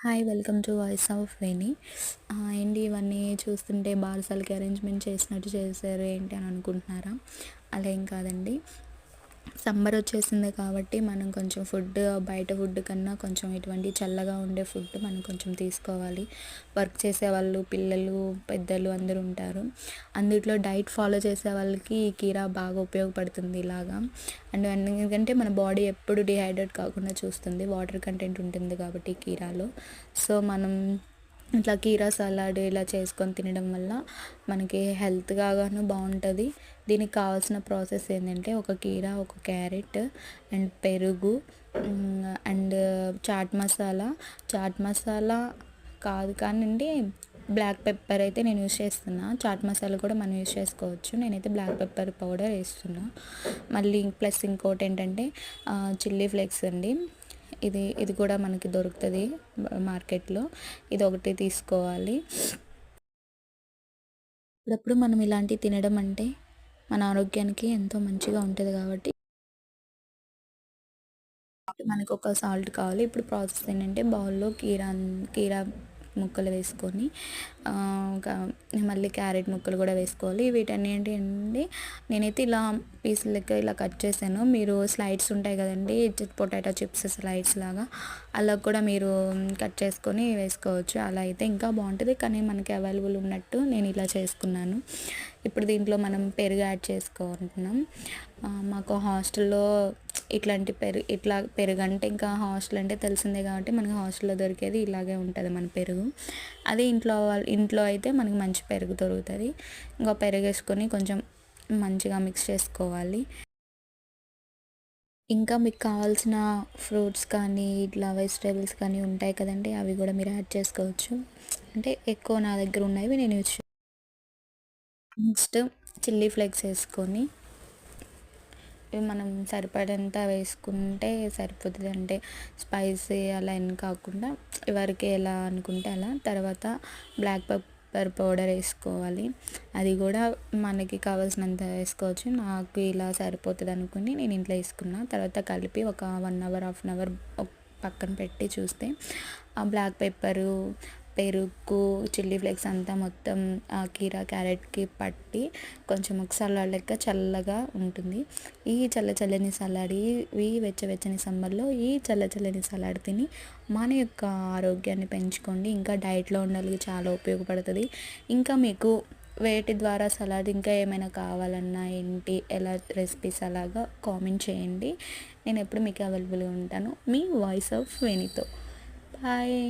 Hi welcome to voice of Veni ఏంటి ఇవన్నీ చూస్తుంటే బార్సల్కి అరేంజ్మెంట్ చేసినట్టు చేశారు ఏంటి అని అనుకుంటున్నారా? అలా ఏం కాదండి. సమ్మర్ వచ్చేసింది కాబట్టి మనం కొంచెం ఫుడ్ బయట ఫుడ్ కన్నా కొంచెం ఇటువంటి చల్లగా ఉండే ఫుడ్ మనం కొంచెం తీసుకోవాలి. వర్క్ చేసే వాళ్ళు పిల్లలు పెద్దలు అందరూ ఉంటారు. అందుట్లో డైట్ ఫాలో చేసే వాళ్ళకి ఈ కీరా బాగా ఉపయోగపడుతుంది ఇలాగా. అండ్ ఎందుకంటే మన బాడీ ఎప్పుడు డిహైడ్రేట్ కాకుండా చూస్తుంది. వాటర్ కంటెంట్ ఉంటుంది కాబట్టి కీరాలో. సో మనం ఇట్లా కీరా సలాడ్ ఇలా చేసుకొని తినడం వల్ల మనకి హెల్త్గాను బాగుంటుంది. దీనికి కావాల్సిన ప్రాసెస్ ఏంటంటే ఒక కీరా ఒక క్యారెట్ అండ్ పెరుగు అండ్ చాట్ మసాలా. చాట్ మసాలా కాదు కానివ్వండి బ్లాక్ పెప్పర్ అయితే నేను యూస్ చేస్తున్నా. చాట్ మసాలా కూడా మనం యూస్ చేసుకోవచ్చు. నేనైతే బ్లాక్ పెప్పర్ పౌడర్ వేస్తున్నా. మళ్ళీ ప్లస్ ఇంకోటి ఏంటంటే చిల్లీ ఫ్లేక్స్ అండి. ఇది ఇది కూడా మనకి దొరుకుతుంది మార్కెట్లో. ఇది ఒకటి తీసుకోవాలి. అప్పుడప్పుడు మనం ఇలాంటివి తినడం అంటే మన ఆరోగ్యానికి ఎంతో మంచిగా ఉంటుంది కాబట్టి. మనకు ఒక సాల్ట్ కావాలి. ఇప్పుడు ప్రాసెస్ ఏంటంటే బౌల్లో కీరా కీరా ముక్కలు వేసుకొని మళ్ళీ క్యారెట్ ముక్కలు కూడా వేసుకోవాలి. వీటన్నింటి అండి నేనైతే ఇలా పీసులు లెక్క ఇలా కట్ చేశాను. మీరు స్లైడ్స్ ఉంటాయి కదండి పొటాటో చిప్స్ స్లైడ్స్ లాగా అలా కూడా మీరు కట్ చేసుకొని వేసుకోవచ్చు. అలా అయితే ఇంకా బాగుంటుంది కానీ మనకి అవైలబుల్ ఉన్నట్టు నేను ఇలా చేసుకున్నాను. ఇప్పుడు దీంట్లో మనం పెరుగు యాడ్ చేసుకుంటున్నాం. మాకు హాస్టల్లో ఇట్లాంటి పెరుగు ఇట్లా పెరుగు అంటే ఇంకా హాస్టల్ అంటే తెలిసిందే కాబట్టి మనకి హాస్టల్లో దొరికేది ఇలాగే ఉంటుంది మన పెరుగు. అదే ఇంట్లో ఇంట్లో అయితే మనకి మంచి పెరుగు దొరుకుతుంది. ఇంకా పెరుగు వేసుకొని కొంచెం మంచిగా మిక్స్ చేసుకోవాలి. ఇంకా మీకు కావాల్సిన ఫ్రూట్స్ కానీ ఇట్లా వెజిటేబుల్స్ కానీ ఉంటాయి కదండి అవి కూడా మీరు యాడ్ చేసుకోవచ్చు. అంటే ఎక్కువ నా దగ్గర ఉన్నవి నేను యూజ్ నెక్స్ట్ చిల్లీ ఫ్లేక్స్ వేసుకొని మనం సరిపడేంత వేసుకుంటే సరిపోతుంది అంటే స్పైసీ అలా ఏం కాకుండా ఎవరికి ఎలా అనుకుంటే అలా తర్వాత బ్లాక్ పెప్పర్ పౌడర్ వేసుకోవాలి. అది కూడా మనకి కావాల్సినంత వేసుకోవచ్చు. నాకు ఇలా సరిపోతుంది అనుకుని నేను ఇంట్లో వేసుకున్నా. తర్వాత కలిపి ఒక one hour half an hour పక్కన పెట్టి చూస్తే ఆ బ్లాక్ పెప్పరు పెరుగు చిల్లీ ఫ్లేక్స్ అంతా మొత్తం ఆ కీరా క్యారెట్కి పట్టి కొంచెం ఒక సలాడ్ లెక్క చల్లగా ఉంటుంది. ఈ చల్ల చల్లని సలాడ్ ఈ వెచ్చవెచ్చని సమ్మర్లో ఈ చల్ల చల్లని సలాడ్ తిని మన యొక్క ఆరోగ్యాన్ని పెంచుకోండి. ఇంకా డైట్లో ఉండాలి చాలా ఉపయోగపడుతుంది. ఇంకా మీకు వేటి ద్వారా సలాడ్ ఇంకా ఏమైనా కావాలన్నా ఏంటి ఎలా రెసిపీస్ అలాగా కామెంట్ చేయండి. నేను ఎప్పుడు మీకు అవైలబుల్గా ఉంటాను. మీ వాయిస్ ఆఫ్ వెనీతో. బాయ్.